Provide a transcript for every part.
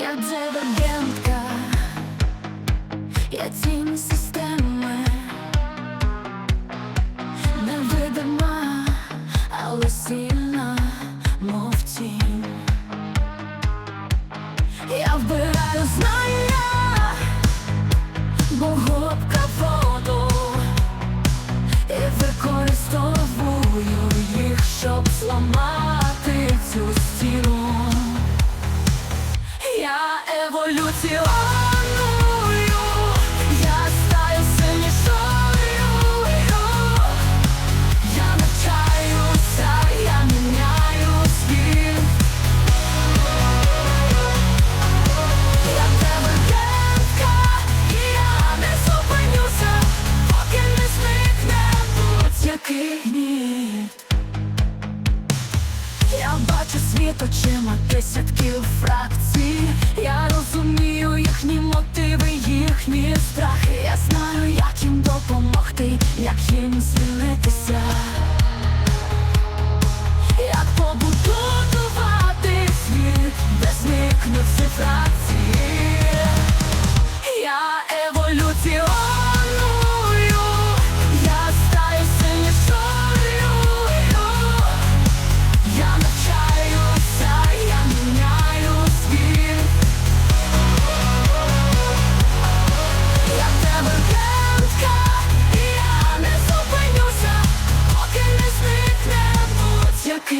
Я дивергентка, я тінь системи, невидима, але сильна, мов. Я вбираю знання, бо я стаю сильнішою. Я навчаюся, я міняю світ. Я і я не зупинюся, поки не зникне будь-який. Я бачу світ очима десятків фракцій. Допомогти, як їм звільнитися. Як побудувати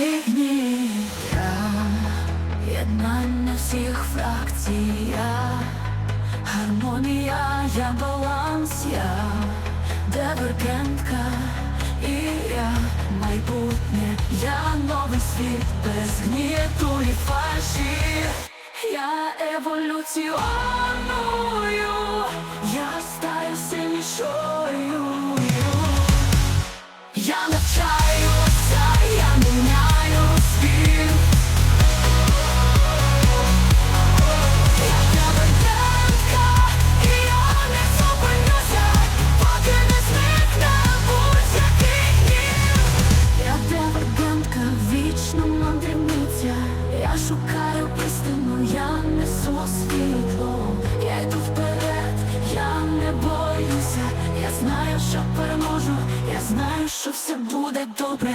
будь-який дні. Я єднання всіх фракцій, я гармонія, я баланс, я дивергентка, і я майбутнє, я новий світ без гніту і фальші. Я еволюціоную, світло. Я йду вперед, я не боюся. Я знаю, що переможу, я знаю, що все буде добре.